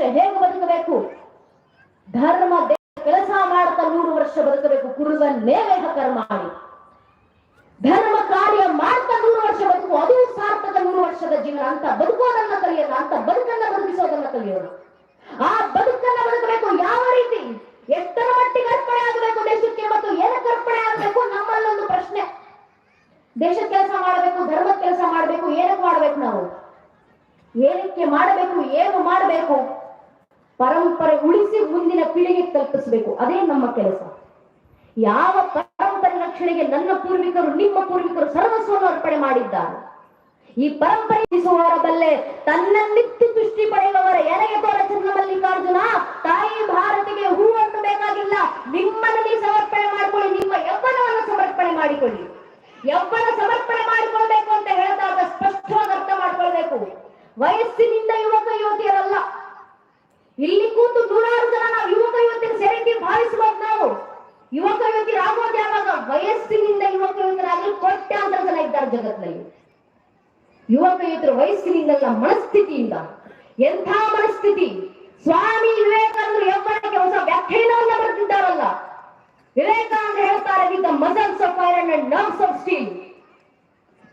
ಹೇಗೆ ಬದುಕಬೇಕು? ಧರ್ಮ ಕೆಲಸ ಮಾಡ್ತಾ ನೂರು ವರ್ಷ ಬದುಕಬೇಕು ಕುರುಬ ನೇವೇಹ ಕರ್ಮ ಮಾಡಿ. ಧರ್ಮ ಕಾರ್ಯ ಮಾಡ್ತಾ ನೂರು ವರ್ಷ ಬದುಕು, ಅದು ಸಾರ್ಥಕ ನೂರು ವರ್ಷದ ಜೀವನ. ಅಂತ ಬದುಕೋದನ್ನ ಕಲಿಯೋಣ, ಅಂತ ಬದುಕನ್ನ ಬದುಕಿಸೋದನ್ನ ಕಲಿಯೋಣ. ಆ ಬದುಕನ್ನ ಬದುಕಬೇಕು ಯಾವ ರೀತಿ? ಎಷ್ಟರ ಮಟ್ಟಿಗೆ ಅರ್ಪಣೆ ಆಗಬೇಕು ದೇಶಕ್ಕೆ ಮತ್ತು ಏನಕ್ಕೆ ಅರ್ಪಣೆ ಆಗಬೇಕು ನಮ್ಮಲ್ಲೊಂದು ಪ್ರಶ್ನೆ. ದೇಶದ ಕೆಲಸ ಮಾಡಬೇಕು ಧರ್ಮದ ಕೆಲಸ ಮಾಡಬೇಕು, ಏನಕ್ಕೆ ಮಾಡಬೇಕು ನಾವು? ಏನಕ್ಕೆ ಮಾಡಬೇಕು ಏನು ಮಾಡಬೇಕು? ಪರಂಪರೆ ಉಳಿಸಿ ಮುಂದಿನ ಪೀಳಿಗೆ ತಲುಪಿಸಬೇಕು. ಅದೇ ನಮ್ಮ ಕೆಲಸ. ಯಾವ ಪರಂಪರೆ ರಕ್ಷಣೆಗೆ ನನ್ನ ಪೂರ್ವಿಕರು, ನಿಮ್ಮ ಪೂರ್ವಿಕರು ಸರ್ವಸ್ವವನ್ನು ಅರ್ಪಣೆ ಮಾಡಿದ್ದಾರೆ. ಈ ಪರಂಪರೆ ಬಲ್ಲೆ ತನ್ನನ್ನಿತ್ತು ತುಷ್ಟಿ ಪಡೆಯುವವರ ಎನೆಗೆ ತೋರ ಚಂದ್ರಮಲ್ಲಿಕಾರ್ಜುನ ತಾಯಿ ಭಾರತಿಗೆ ಹೂವನ್ನು ಬೇಕಾಗಿಲ್ಲ. ನಿಮ್ಮನಲ್ಲಿ ಸಮರ್ಪಣೆ ಮಾಡಿಕೊಳ್ಳಿ, ನಿಮ್ಮ ಯೌವನವನ್ನು ಸಮರ್ಪಣೆ ಮಾಡಿಕೊಳ್ಳಿ. ಯೌವನ ಸಮರ್ಪಣೆ ಮಾಡಿಕೊಳ್ಬೇಕು ಅಂತ ಹೇಳಿದಾಗ ಸ್ಪಷ್ಟವಾಗಿ ಅರ್ಥ ಮಾಡ್ಕೊಳ್ಬೇಕು. ವಯಸ್ಸಿನಿಂದ ಯುವಕ ಯುವತಿಯರಲ್ಲ ಕೂತು ನೂರಾರು ಜನ ನಾವು ಯುವಕ ಯುವತಿಯರು ಸೇರಿದ್ದೀವಿ ಭಾವಿಸಬಹುದು ನಾವು ಯುವಕ ಯುವತಿಯರು ಯಾವಾಗ? ವಯಸ್ಸಿನಿಂದ ಯುವಕ ಯುವತಿಯರಾಗಲು ಕೋಟ್ಯಾಂತರ ಜನ ಇದ್ದಾರೆ ಜಗತ್ತಿನಲ್ಲಿ ಯುವಕ ಯುವತಿಯರು ವಯಸ್ಸಿನಿಂದಲ್ಲ, ಮನಸ್ಥಿತಿಯಿಂದ. ಎಂಥ ಮನಸ್ಥಿತಿ? ಸ್ವಾಮಿ ವಿವೇಕಾನಂದರು ಯೌವನಕ್ಕೆ ಹೊಸ ವ್ಯಾಖ್ಯಾನವನ್ನ ಬರೆದಿದ್ದಾರಲ್ಲ. ವಿವೇಕಾನಂದ ಹೇಳ್ತಾರೆ with muscles of iron and nerves of steel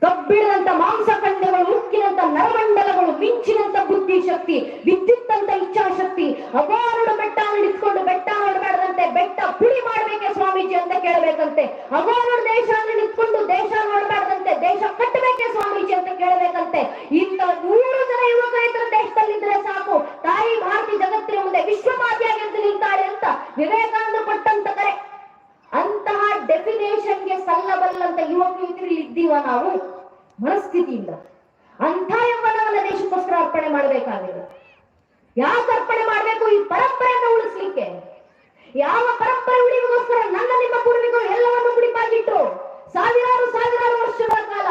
ಕಬ್ಬಿಣದಂತ ಮಾಂಸಖಂಡಗಳು ಉಕ್ಕಿನಂತ ನರಮಂಡಲಗಳು, ಮಿಂಚಿನಂತ ಬುದ್ಧಿ ಶಕ್ತಿ ವಿದ್ಯುತ್ ಅಂತ ಇಚ್ಛಾಶಕ್ತಿ, ಅಗಾರುಡು ಬೆಟ್ಟ ಹಿಡಿದುಕೊಂಡು ಬೆಟ್ಟ ನೋಡಬೇಡದಂತೆ ಬೆಟ್ಟ ಪುಡಿ ಮಾಡ್ಬೇಕೆ ಸ್ವಾಮೀಜಿ ಅಂತ ಕೇಳಬೇಕಂತೆ. ಅಗಾರುಡು ದೇಶ ನಿಂತ್ಕೊಂಡು ದೇಶ ನೋಡಬೇಡದಂತೆ ದೇಶ ಕಟ್ಟಬೇಕೆ ಸ್ವಾಮೀಜಿ ಅಂತ ಕೇಳಬೇಕಂತೆ ಇಂಥ ನೂರು ಜನ ಯುವಕ ಇತರ ದೇಶದಲ್ಲಿದ್ರೆ ಸಾಕು ತಾಯಿ ಭಾರತಿ ಜಗತ್ತಿನ ಮುಂದೆ ವಿಶ್ವಮಾತೆಯಾಗಿ ಎದ್ದು ನಿಲ್ತಾಳೆ ಅಂತ ವಿವೇಕಾನಂದ ಕೊಟ್ಟಂತ ಕರೆ ಅಂತಹ ಡೆಫಿನೇಷನ್ಗೆ ಸಲ್ಲಬಲ್ಲಂತ ಯುವಕ ಯುವತಿಯಲ್ಲಿ ಇದ್ದೀವ ನಾವು ಮನಸ್ಥಿತಿಯಿಂದ ಅಂಥ ಯೌವನವನ್ನ ದೇಶಕ್ಕೋಸ್ಕರ ಅರ್ಪಣೆ ಮಾಡಬೇಕಾಗಿದೆ. ಯಾಕೆ ಅರ್ಪಣೆ ಮಾಡಬೇಕು? ಈ ಪರಂಪರೆಯನ್ನು ಉಳಿಸ್ಲಿಕ್ಕೆ. ಯಾವ ಪರಂಪರೆ ಉಳಿಗೋಸ್ಕರ ನನ್ನ ನಿಮ್ಮ ಪೂರ್ವಿಕರು ಎಲ್ಲವನ್ನು ಮುಡಿಪಾಗಿಟ್ರು ಸಾವಿರಾರು ಸಾವಿರಾರು ವರ್ಷಗಳ ಕಾಲ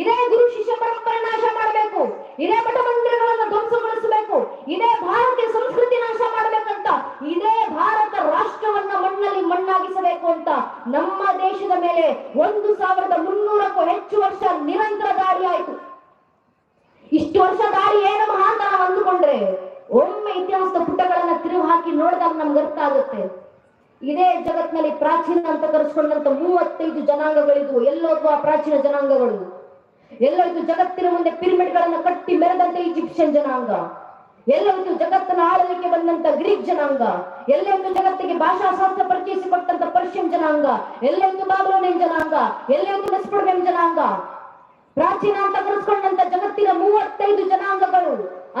ಇದೇ ಗುರು ಶಿಷ್ಯ ಪರಂಪರೆ ನಾಶ ಮಾಡಬೇಕು. ಇದೇ ಮಠ ಮಂದಿರಗಳನ್ನು ಧ್ವಂಸಗೊಳಿಸಬೇಕು. ಇದೇ ಭಾರತೀಯ ಸಂಸ್ಕೃತಿ ನಾಶ ಮಾಡಬೇಕಂತ ಇದೇ ಭಾರತ ರಾಷ್ಟ್ರವನ್ನ ಮಣ್ಣಲ್ಲಿ ಮಣ್ಣಾಗಿಸಬೇಕು ಅಂತ ನಮ್ಮ ದೇಶದ ಮೇಲೆ ಒಂದು ಸಾವಿರದ ಮುನ್ನೂರಕ್ಕೂ ಹೆಚ್ಚು ವರ್ಷ ನಿರಂತರ ದಾಳಿ ಆಯಿತು. ಇಷ್ಟು ವರ್ಷ ದಾರಿ ಏನು ಮಹಾಂತ ನಾವು ಅಂದುಕೊಂಡ್ರೆ ಒಮ್ಮೆ ಇತಿಹಾಸದ ಪುಟಗಳನ್ನ ತಿರುವು ಹಾಕಿ ನೋಡಿದಾಗ ನಮ್ಗೆ ಅರ್ಥ ಆಗುತ್ತೆ. ಇದೇ ಜಗತ್ನಲ್ಲಿ ಪ್ರಾಚೀನ ಅಂತ ಕರೆಸ್ಕೊಂಡಂತ ಮೂವತ್ತೈದು ಜನಾಂಗಗಳಿದ್ವು. ಆ ಪ್ರಾಚೀನ ಜನಾಂಗಗಳು. ಎಲ್ಲೋದು ಜಗತ್ತಿನ ಮುಂದೆ ಪಿರಮಿಡ್ಗಳನ್ನ ಕಟ್ಟಿ ಮೆರೆದಂತೆ ಈಜಿಪ್ಷಿಯನ್ ಜನಾಂಗ. ಎಲ್ಲೋಯ್ತು ಜಗತ್ತನ್ನ ಆಳಲಿಕ್ಕೆ ಬಂದಂತ ಗ್ರೀಕ್ ಜನಾಂಗ. ಎಲ್ಲೊಂದು ಜಗತ್ತಿಗೆ ಭಾಷಾಶಾಸ್ತ್ರ ಪರಿಚಯಿಸಿಕೊಟ್ಟಂತ ಪರ್ಷಿಯನ್ ಜನಾಂಗ. ಎಲ್ಲೊಂದು ಬಾಬ್ಲೋನಿಯನ್ ಜನಾಂಗ. ಎಲ್ಲೊಂದು ಮೆಸ್ಪೊಡಮಿಯನ್ ಜನಾಂಗ. ಪ್ರಾಚೀನ ಅಂತ ಕರೆಸ್ಕೊಂಡಂತ ಜಗತ್ತಿನ ಮೂವತ್ತೈದು ಜನಾಂಗಗಳು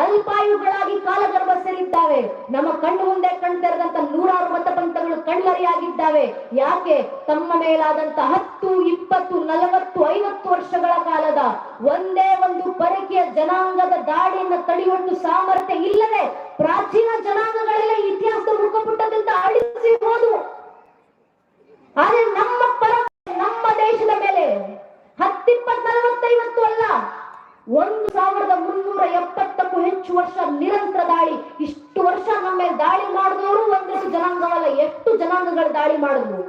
ಅಲ್ಪಾಯುಗಳಾಗಿ ಕಾಲಗರ್ಭ ಸೇರಿದ್ದಾವೆ. ನಮ್ಮ ಕಣ್ಣು ಮುಂದೆ ಕಣ್ತೆರೆದಂತ ನೂರಾರು ಮತಪಂಥಗಳು ಕಣ್ಮರೆಯಾಗಿದ್ದಾವೆ. ಯಾಕೆ? ತಮ್ಮ ಮೇಲಾದಂತ ಹತ್ತು, ಇಪ್ಪತ್ತು, ನಲವತ್ತು, ಐವತ್ತು ವರ್ಷಗಳ ಕಾಲದ ಒಂದೇ ಒಂದು ಪರಕೀಯ ಜನಾಂಗದ ದಾಳಿಯನ್ನು ತಡೆಯುವಷ್ಟು ಸಾಮರ್ಥ್ಯ ಇಲ್ಲದೆ ಪ್ರಾಚೀನ ಜನಾಂಗಗಳೆಲ್ಲ ಇತಿಹಾಸದ ಮುಖಪುಟದಿಂದ ಅಳಿಸಿ ಹೋದವು ಆದ್ರೆ ನಮ್ಮ ಪರಂಪರೆ ನಮ್ಮ ದೇಶದ ಮೇಲೆ ಹತ್ತಿಪ್ಪತ್ ನಲವತ್ತೈವತ್ತು ಅಲ್ಲ ಒಂದು ಸಾವಿರದ ಮುನ್ನೂರ ಎಪ್ಪತ್ತಕ್ಕೂ ಹೆಚ್ಚು ವರ್ಷ ನಿರಂತರ ದಾಳಿ ಇಷ್ಟು ವರ್ಷ ನಮ್ಮ ಮೇಲೆ ದಾಳಿ ಮಾಡಿದವರು ಒಂದಷ್ಟು ಜನಾಂಗವಲ್ಲ ಎಷ್ಟು ಜನಾಂಗಗಳು ದಾಳಿ ಮಾಡಿದ್ವು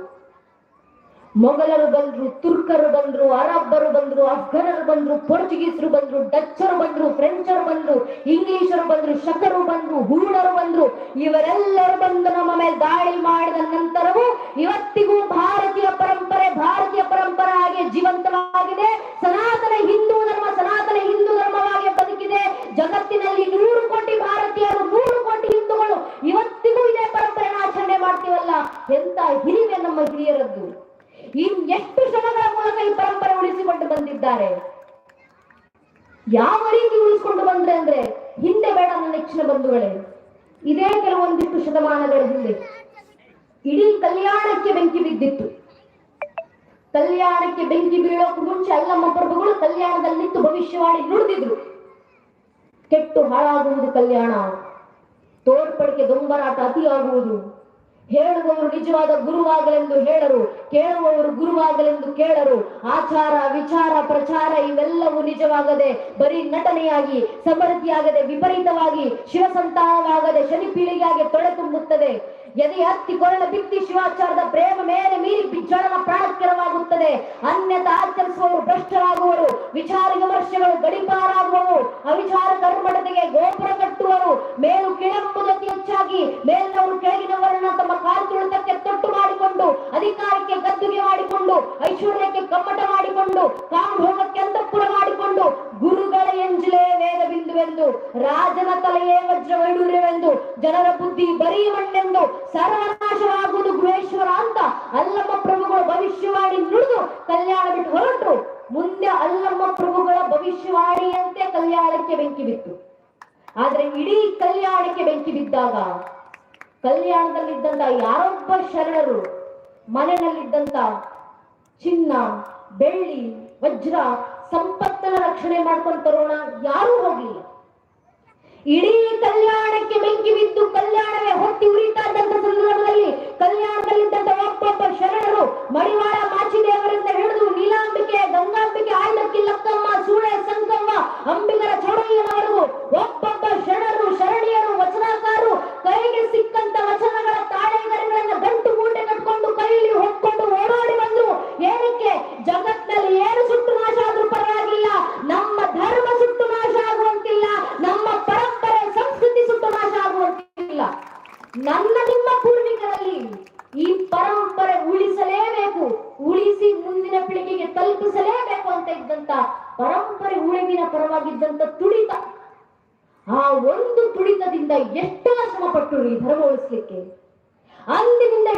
ಮೊಘಲರು ಬಂದ್ರು, ತುರ್ಕರು ಬಂದ್ರು ಅರಬ್ಬರು ಬಂದ್ರು, ಅಫ್ಘನರು ಬಂದ್ರು, ಪೋರ್ಚುಗೀಸರು ಬಂದ್ರು, ಡಚ್ಚರು ಬಂದ್ರು, ಫ್ರೆಂಚರು ಬಂದ್ರು, ಇಂಗ್ಲಿಷರು ಬಂದ್ರು, ಶಕರು ಬಂದ್ರು, ಹೂಡರು ಬಂದ್ರು, ಇವರೆಲ್ಲರೂ ಬಂದು ನಮ್ಮ ಮೇಲೆ ದಾಳಿ ಮಾಡಿದ ನಂತರವೂ ಇವತ್ತಿಗೂ ಭಾರತೀಯ ಪರಂಪರೆ ಭಾರತೀಯ ಪರಂಪರೆ ಹಾಗೆ ಜೀವಂತವಾಗಿದೆ. ಸನಾತನ ಹಿಂದೂ ನಮ್ಮ ಸನಾತನ ಹಿಂದೂ ಎಷ್ಟು ಶ್ರಮಗಳ ಮೂಲಕ ಈ ಪರಂಪರೆ ಉಳಿಸಿಕೊಂಡು ಬಂದಿದ್ದಾರೆ? ಯಾವ ರೀತಿ ಉಳಿಸಿಕೊಂಡು ಬಂದ್ರೆ ಅಂದ್ರೆ ಹಿಂದೆ ಬೇಡ ನನ್ನ ನೆಚ್ಚಿನ ಬಂಧುಗಳೇ, ಇದೇ ಕೆಲವೊಂದಿಷ್ಟು ಶತಮಾನಗಳ ಹಿಂದೆ. ಇಡೀ ಕಲ್ಯಾಣಕ್ಕೆ ಬೆಂಕಿ ಬಿದ್ದಿತ್ತು. ಕಲ್ಯಾಣಕ್ಕೆ ಬೆಂಕಿ ಬೀಳೋಕು ಮುಂಚೆ ಅಲ್ಲಮ್ಮ ಪ್ರಭುಗಳು ಕಲ್ಯಾಣದಲ್ಲಿ ನಿಂತು ಭವಿಷ್ಯವಾಣಿ ನುಡಿದಿದ್ರು. ಕೆಟ್ಟು ಹಾಳಾಗುವುದು ಕಲ್ಯಾಣ. ತೋರ್ಪಡಿಕೆ ದೊಂಬರಾಟ ಅತಿಯಾಗುವುದು. ಹೇಳುವವರು ನಿಜವಾದ ಗುರುವಾಗಲೆಂದು ಹೇಳರು, ಕೇಳುವವರು ಗುರುವಾಗಲೆಂದು ಕೇಳರು. ಆಚಾರ, ವಿಚಾರ, ಪ್ರಚಾರ ಇವೆಲ್ಲವೂ ನಿಜವಾಗದೆ, ಬರೀ ನಟನೆಯಾಗಿ, ಸಮೃದ್ಧಿಯಾಗದೆ, ವಿಪರೀತವಾಗಿ, ಶಿವಸಂತಾನವಾಗದೆ ಶನಿ ಪೀಳಿಗೆಯಾಗಿ ತೊಳೆ ತುಂಬುತ್ತದೆ ಎದೆ ಹತ್ತಿ ಕೊರಳ ಬಿತ್ತಿ ಶಿವಾಚಾರದ ಪ್ರೇಮ ಮೇಲೆ ಮೀರಿ ಬಿಜ್ಜಳನ ಪ್ರಾಣಕ್ಕೆರವಾಗುತ್ತದೆ ಅನ್ಯತ ಆಚರಿಸುವವರು ಭ್ರಷ್ಟರಾಗುವರು. ವಿಚಾರ ವಿಮರ್ಶೆಗಳು ಗಡಿಪಾರಾಗುವವು. ಅವಿಚಾರ ಕರ್ಮಡತೆಗೆ ಗೋಪುರ ಕಟ್ಟುವರು. ಮೇಲು ಕೆಳಂಬುದು ಅತಿ ಹೆಚ್ಚಾಗಿ ಮೇಲಿನವರು ಕೆಳಗಿನವರನ್ನ ತಮ್ಮ ಕಾಲು ತುಳಿತಕ್ಕೆ ತೊಟ್ಟು ಮಾಡಿಕೊಂಡು, ಅಧಿಕಾರಕ್ಕೆ ಗದ್ದುಗೆ ಮಾಡಿಕೊಂಡು, ಐಶ್ವರ್ಯಕ್ಕೆ ಕಮ್ಮಟ ಮಾಡಿಕೊಂಡು ಕಾಂಭೋಗಕ್ಕೆ ಅಂತಃಪುರ ಮಾಡಿಕೊಂಡು, ಗುರುಗಳ ಎಂಜಿಲೇ ವೇದ ಬಿಂದುವೆಂದು ರಾಜನ ತಲೆಯೇ ವಜ್ರ ವೈಡೂರ್ಯವೆಂದು ಜನರ ಬುದ್ಧಿ ಬರೀ ಮಣ್ಣೆಂದು ಸರ್ವನಾಶವಾಗುವುದು ಗೃಹೇಶ್ವರ ಅಂತ ಅಲ್ಲಮ್ಮ ಪ್ರಭುಗಳು ಭವಿಷ್ಯವಾಣಿ ನುಡಿದು ಕಲ್ಯಾಣ ಬಿಟ್ಟು ಹೊರಟರು. ಮುಂದೆ ಅಲ್ಲಮ್ಮ ಪ್ರಭುಗಳ ಭವಿಷ್ಯವಾಣಿಯಂತೆ ಕಲ್ಯಾಣಕ್ಕೆ ಬೆಂಕಿ ಬಿತ್ತು. ಆದ್ರೆ ಇಡೀ ಕಲ್ಯಾಣಕ್ಕೆ ಬೆಂಕಿ ಬಿದ್ದಾಗ ಕಲ್ಯಾಣದಲ್ಲಿದ್ದಂತ ಯಾರೊಬ್ಬ ಶರಣರು, ಮನೆಯಲ್ಲಿದ್ದಂತ ಚಿನ್ನ, ಬೆಳ್ಳಿ, ವಜ್ರ, ಸಂಪತ್ತನ್ನ ರಕ್ಷಣೆ ಮಾಡ್ಕೊಂಡ್ ತರೋಣ, ಯಾರೂ ಹೋಗ್ಲಿಲ್ಲ. ಇಡೀ ಕಲ್ಯಾಣಕ್ಕೆ ಬೆಂಕಿ ಬಿದ್ದು ಕಲ್ಯಾಣವೇ ಹೊಟ್ಟಿ ಉರಿತಾ ಇದ್ದಂತ ಸಂದರ್ಭದಲ್ಲಿ ಕಲ್ಯಾಣದಲ್ಲಿದ್ದಂತ ಒಬ್ಬೊಬ್ಬ ಶರಣರು ಮಡಿವಾಳ ಮಾಚಿದೇವರಿಂದ ಹಿಡಿದು ನೀಲಾಂಬಿಕೆ, ಗಂಗಾಂಬಿಕೆ ಆಯ್ದಕ್ಕಿ ಲಕ್ಕಮ್ಮ ಸೂಳೆ ಸಂಕಮ್ಮ ಅಂಬಿಗರ ಚೌಡಯ್ಯನವರೆಗೂ ಒಬ್ಬೊಬ್ಬ ಶರಣರು ಶರಣಿಯರು ವಚನಕಾರರು ಕೈಗೆ ಸಿಕ್ಕಂತ ವಚನಗಳ ತಾಳೆಗರಿಗಳನ್ನ ಗಂಟು ಮೂಟೆ ಕಟ್ಕೊಂಡು ಕೈಲಿ ಹೊತ್ಕೊಂಡು ಓಡಾಡಿ ಬಂದ್ರು ಏನಕ್ಕೆ ಜಗತ್ನಲ್ಲಿ ಏನು ಸುಟ್ಟು ನಾಶ ಆದ್ರೂ ಪರವಾಗಿಲ್ಲ ನಮ್ಮ ಧರ್ಮ ಸುಟ್ಟು ನಾಶ ಆಗುವಂತಿಲ್ಲ ನಮ್ಮ ಪರಂಪರೆ ಸಂಸ್ಕೃತಿ ಸುಟ್ಟು ನಾಶ ಆಗುವಂತಿಲ್ಲ ನನ್ನ ನಿಮ್ಮ ಪೂರ್ವಿಕರಲ್ಲಿ ಈ ಪರಂಪರೆ ಉಳಿಸಲೇಬೇಕು ಉಳಿಸಿ ಮುಂದಿನ ಪೀಳಿಗೆಗೆ ತಲುಪಿಸಲೇಬೇಕು ಅಂತ ಇದ್ದಂತ ಪರಂಪರೆ ಉಳಿವಿನ ಪರವಾಗಿದ್ದಂತ ತುಡಿತ ಆ ಒಂದು ತುಡಿತದಿಂದ ಎಷ್ಟೋ ಶ್ರಮ ಪಟ್ಟರು ಈ ಧರ್ಮ ಉಳಿಸ್ಲಿಕ್ಕೆ. ಅಂದಿನಿಂದ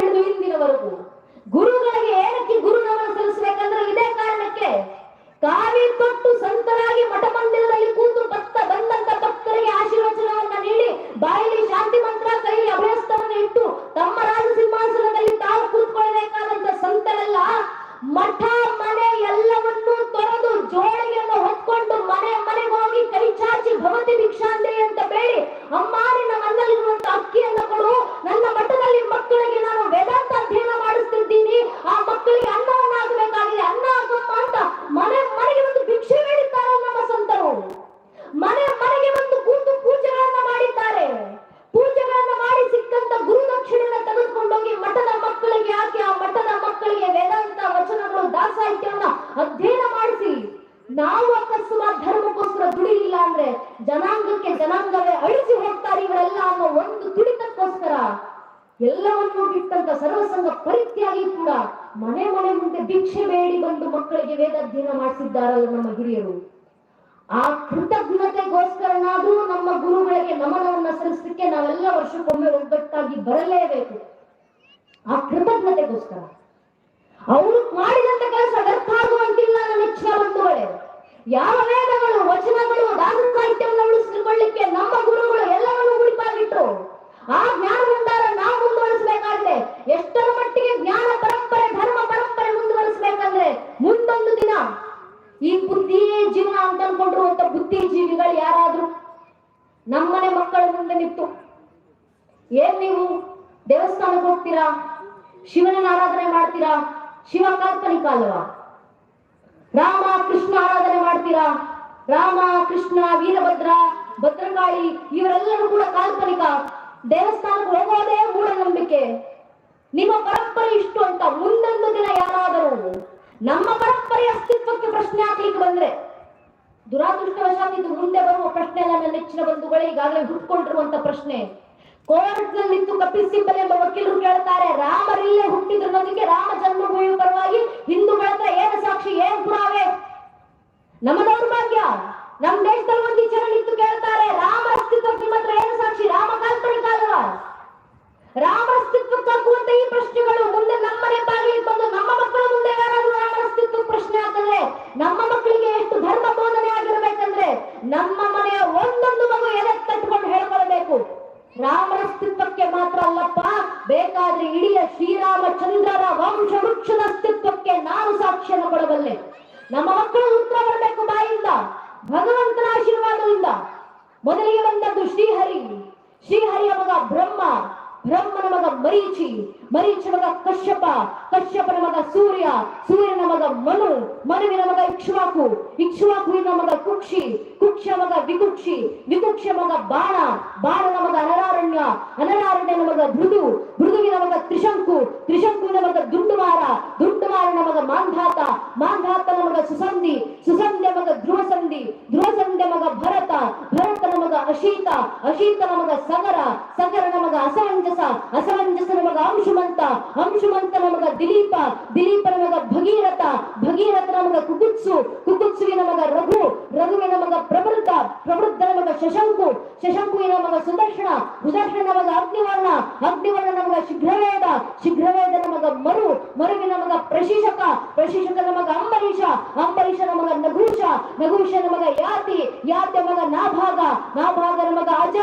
ಎಲ್ಲವನ್ನೂ ಬಿಟ್ಟಂತ ಸರ್ವಸಂಗ ಪರಿತ್ಯಾಗಿ ಕೂಡ ಮನೆ ಮನೆ ಮುಂದೆ ಭಿಕ್ಷೆ ಬೇಡಿ ಬಂದು ಮಕ್ಕಳಿಗೆ ವೇದಾಧ್ಯಯನ ಮಾಡಿಸಿದ್ದಾರಲ್ಲ ನಮ್ಮ ಹಿರಿಯರು. ಆ ಕೃತಜ್ಞತೆಗೋಸ್ಕರನಾದ್ರೂ ನಮ್ಮ ಗುರುಗಳಿಗೆ ನಮನವನ್ನ ಸಲ್ಲಿಸಲಿಕ್ಕೆ ನಾವೆಲ್ಲ ವರ್ಷಕ್ಕೊಮ್ಮೆ ಒಗ್ಗಟ್ಟಾಗಿ ಬರಲೇಬೇಕು. ಆ ಕೃತಜ್ಞತೆಗೋಸ್ಕರ. ಅವರು ಮಾಡಿದಂತ ಕೆಲಸ ವ್ಯರ್ಥ ಆಗುವಂತಿಲ್ಲ ನನ್ನ ಇಚ್ಛಾ ಬಂಧುಗಳೇ ಯಾವ ವೇದಗಳು ವಚನಗಳು ದಾಸ ಸಾಹಿತ್ಯವನ್ನು ಉಳಿಸಿಕೊಳ್ಳಿಕ್ಕೆ ನಮ್ಮ ಗುರುಗಳು ಎಲ್ಲವನ್ನೂ ಮುಡಿಪಾಗಿಟ್ರು ಆ ಜ್ಞಾನ ಭಂಡಾರ ನಾವು ಮುಂದುವರಿಸಬೇಕಾದ್ರೆ ಎಷ್ಟರ ಮಟ್ಟಿಗೆ ಜ್ಞಾನ ಪರಂಪರೆ ಧರ್ಮ ಪರಂಪರೆ ಮುಂದುವರಿಸಬೇಕಂದ್ರೆ ಮುಂದೊಂದು ದಿನ ಈ ಬುದ್ಧಿಯೇ ಜೀವನ ಅಂತ ಅನ್ಕೊಂಡಿರುವಂತ ಬುದ್ಧಿಜೀವಿಗಳು ಯಾರಾದ್ರೂ ನಮ್ಮನೆ ಮಕ್ಕಳ ಮುಂದೆ ನಿಂತು. ಏನ್ ನೀವು ದೇವಸ್ಥಾನಕ್ಕೆ ಹೋಗ್ತೀರಾ? ಶಿವನ ಆರಾಧನೆ ಮಾಡ್ತೀರಾ? ಶಿವ ಕಾಲ್ಪನಿಕ ಅಲ್ವಾ? ರಾಮ ಕೃಷ್ಣ ಆರಾಧನೆ ಮಾಡ್ತೀರಾ? ರಾಮ ಕೃಷ್ಣ, ವೀರಭದ್ರ, ಭದ್ರಕಾಳಿ ಇವರೆಲ್ಲರೂ ಕೂಡ ಕಾಲ್ಪನಿಕ. ದೇವಸ್ಥಾನಕ್ಕೆ ಹೋಗೋದೇ ಮೂಢನಂಬಿಕೆ. ನಿಮ್ಮ ಪರಂಪರೆ ಇಷ್ಟು ಅಂತ ಮುಂದೊಂದು ದಿನ ಯಾರಾದರೂ ನಮ್ಮ ಪರಂಪರೆ ಅಸ್ತಿತ್ವಕ್ಕೆ ಪ್ರಶ್ನೆ ಹಾಕ್ಲಿಕ್ಕೆ ಬಂದ್ರೆ ದುರಾದೃಷ್ಟವಶಾತ್ ಇದು ಮುಂದೆ ಬರುವ ಪ್ರಶ್ನೆ ಅಲ್ಲ, ನನ್ನ ನೆಚ್ಚಿನ ಬಂಧುಗಳೇ, ಈಗಾಗಲೇ ಹುಟ್ಕೊಂಡಿರುವಂತ ಪ್ರಶ್ನೆ. ಕೋರ್ಟ್ನಲ್ಲಿ ಎಂಬ ವಕೀಲರು ಕೇಳ್ತಾರೆ ರಾಮರಿಲ್ಲೇ ಹುಟ್ಟಿದ್ರು ನಮಗೆ ರಾಮ ಜನ್ಮಭೂಮಿ ಪರವಾಗಿ ಹಿಂದೂಗಳ ಹತ್ರ ಏನು ಸಾಕ್ಷಿ ಏನ್ ಪುರಾವೆ ನಮ್ಮ ದೌರ್ಭಾಗ್ಯ ನಮ್ ದೇಶದಲ್ಲಿ ಒಂದು ಜನ ನಿಂತು ಕೇಳ್ತಾರೆ ರಾಮ ಅಸ್ತಿತ್ವಕ್ಕೆ ನಿಮ್ಮ ಹತ್ರ ಏನು ಸಾಕ್ಷಿ ರಾಮ ಕಾಲ್ಪನಿಕ ಅಲ್ವಾ ರಾಮ ಅಸ್ತಿತ್ವಕ್ಕಾಗುವಂತ ಈ ಪ್ರಶ್ನೆಗಳು ಮುಂದೆ ನಮ್ಮನೆ ಬಾಗಿಲಿಗೆ ಬಂದು ನಮ್ಮ ಮಕ್ಕಳ ಮುಂದೆ ಯಾರಾದ್ರೂ ರಾಮ ಅಸ್ತಿತ್ವ ಪ್ರಶ್ನೆ ಹಾಕಿದ್ರೆ ನಮ್ಮ ಮಕ್ಕಳಿಗೆ ಎಷ್ಟು ಧರ್ಮ ಬೋಧನೆ ಆಗಿರ್ಬೇಕಂದ್ರೆ ನಮ್ಮ ಮನೆಯ ಒಂದೊಂದು ಮಗು ಎದಕ್ಕೆ ತಟ್ಕೊಂಡು ಹೇಳ್ಕೊಳ್ಬೇಕು? ರಾಮನ ಅಸ್ತಿತ್ವಕ್ಕೆ ಮಾತ್ರ ಅಲ್ಲಪ್ಪ, ಬೇಕಾದ್ರೆ ಇಡೀ ಶ್ರೀರಾಮಚಂದ್ರರ ವಂಶ ವೃಕ್ಷದ ಅಸ್ತಿತ್ವಕ್ಕೆ ನಾನು ಸಾಕ್ಷ್ಯನ ಕೊಡಬಲ್ಲೆ. ನಮ್ಮ ಮಕ್ಕಳು ಉತ್ತರ ಬರಬೇಕು ಬಾಯಿಂದ, ಭಗವಂತನ ಆಶೀರ್ವಾದದಿಂದ. ಮೊದಲಿಗೆ ಬಂದದ್ದು ಶ್ರೀಹರಿ. ಶ್ರೀಹರಿಯ ಮಗ ಬ್ರಹ್ಮ. ಬ್ರಹ್ಮನ ಮಗ ಮರೀಚಿ ಮರೀಚ ಮಗ ಕಶ್ಯಪ ಕಶ್ಯಪನ ಮಗ ಸೂರ್ಯ ಸೂರ್ಯನ ಮಗ ಮನು ಮನುವಿನ ಮಗ ಇಕ್ಷ್ವಾಕು ಇಕ್ಷ್ವಾಕುವಿನ ಮಗ ಕುಕ್ಷಿ ಕುಕ್ಷ ಮಗ ವಿಕುಕ್ಷಿ ವಿಕುಕ್ಷ ಮಗ ಬಾಣ ಬಾಣನ ಮಗ ನರಾರಣ್ಯ ಅನಲಾರಣ್ಯ ನಮಗ ಮೃದು ಮೃದುವಿನ ಮಗ ತ್ರಿಶಂಕು ತ್ರಿಶಂಕುವಿನ ಮಗ ದುಂಡುಮಾರ ದುಂಡುಮಾರನ ಮಗ ಮಾಂಧಾತ ಮಾಂಧಾತನ ಮಗ ಸುಸಂಧಿ ಸುಸಂಧ್ಯ ಮಗ ಧ್ರುವ ಸಂಧಿ ಧ್ರುವ ಸಂಧ್ಯ ಮಗ ಭರತ ಮಗ ಅಶೀತ ನಮಗ ಸಗರ ಸಗರ ನಮಗ ಅಸಮಂಜಸ ಅಸಮಂಜಸ ನಮಗ ಅಂಶುಮಂತ ಅಂಶುಮಂತ ನಮಗ ದಿಲೀಪ ದಿಲೀಪ ನಮಗ ಭಗೀರಥ ಭಗೀರಥ ನಮಗ ಮಗ ಕುಕುತ್ಸು ಕುಕುತ್ಸುಗೆ ನಮಗ ರಘು ಮಗ ಪ್ರವೃದ್ಧ ಪ್ರವೃದ್ಧನ ಮಗ ಶಶಂಕು ಶಶಂಕುವಿನ ಮಗ ಸುದರ್ಶನ ಸುದರ್ಶನ ಮಗ ಅಗ್ನಿವರ್ಣ ಅಗ್ನಿವರ್ಣ ನಮಗ ಶೀಘ್ರವೇದ ಶೀಘ್ರವೇದ ನಮಗ ಮರು, ಮರುವಿನ ಮಗ ಪ್ರಶಿಷಕ ಪ್ರಶಿಷಕನ ನಮಗ ಅಂಬರೀಷ ಅಂಬರೀಷನ ನಮಗ ನಗೂಷ, ನಗುಷ ನಮಗ ಯಾತಿ ಯಾತಿ ಮಗ ನಾಭಾಗ ನಾಭಾಗನ ನಮಗ ಅಜ